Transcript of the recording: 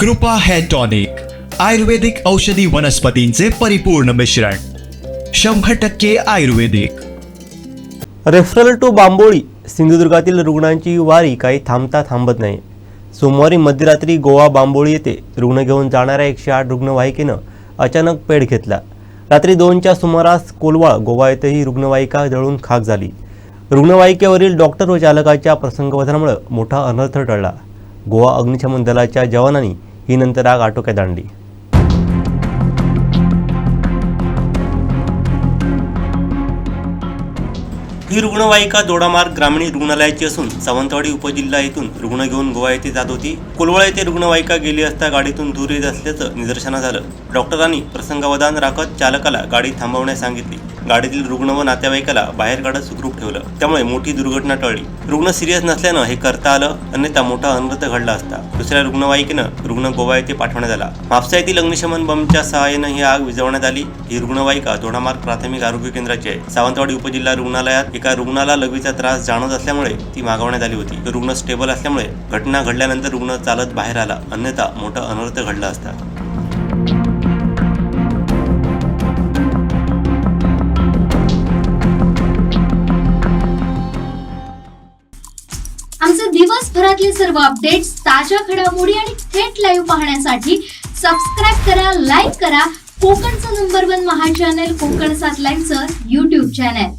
कृपा hair tonic आयुर्वेदिक औषधी वनस्पतींचे परिपूर्ण मिश्रण शंभर टक्के आयुर्वेदिक. रेफरल टू बांबोळी सिंधुदुर्गातील रुग्णांची वारी काही थांबता थांबत नाही. सोमवारी मध्यरात्री गोवा बांबोळी येथे रुग्ण घेऊन जाणाऱ्या एकशे आठ रुग्णवाहिकेनं अचानक पेड घेतला. रात्री दोनच्या सुमारास कोलवाळ गोवा येथेही रुग्णवाहिका जळून खाक झाली. रुग्णवाहिकेवरील डॉक्टर व चालकाच्या प्रसंगवधानामुळे मोठा अनर्थ टळला. गोवा अग्निशमन दलाच्या जवानांनी ही नंतर आग आटोक्यात आणली ही रुग्णवाहिका दोडामार्ग ग्रामीण रुग्णालयाची असून सावंतवाडी उपजिल्हा येथून रुग्ण घेऊन गोवा येथे जात होती. कोलवळा येथे रुग्णवाहिका गेली असता गाडीतून दूर येत असल्याचं निदर्शनास आलं. डॉक्टरांनी प्रसंगावधान राखत चालकाला गाडी थांबवण्यास सांगितली. गाडीतील रुग्ण व नातेवाईकाला बाहेर काढत सुखरूप ठेवलं. त्यामुळे मोठी दुर्घटना टळली. रुग्ण सिरियस नसल्यानं हे करता आलं. अन्यथा मोठा अनर्थ घडला असता. दुसऱ्या रुग्णवाहिकेनं रुग्ण गोवा येथे पाठवण्यात आला. म्हापसा येथील अग्निशमन बंबच्या सहाय्यानं ही आग विझवण्यात आली. ही रुग्णवाहिका दोडामार्ग प्राथमिक आरोग्य केंद्राची आहे. सावंतवाडी उपजिल्हा रुग्णालयात एका रुग्णाला लघवीचा त्रास जाणवत असल्यामुळे ती मागवण्यात आली होती. तर रुग्ण स्टेबल असल्यामुळे घटना घडल्यानंतर रुग्ण चालत बाहेर आला. अन्यथा मोठा अनर्थ घडला असता. आमचे दिवसभरातले सर्व अपडेट्स ताज्या घडामोडी आणि थेट लाईव्ह पाहण्यासाठी सबस्क्राईब करा लाईक करा. कोकणचं नंबर वन महा चॅनल कोकण सात लाईव्हचं युट्यूब चॅनल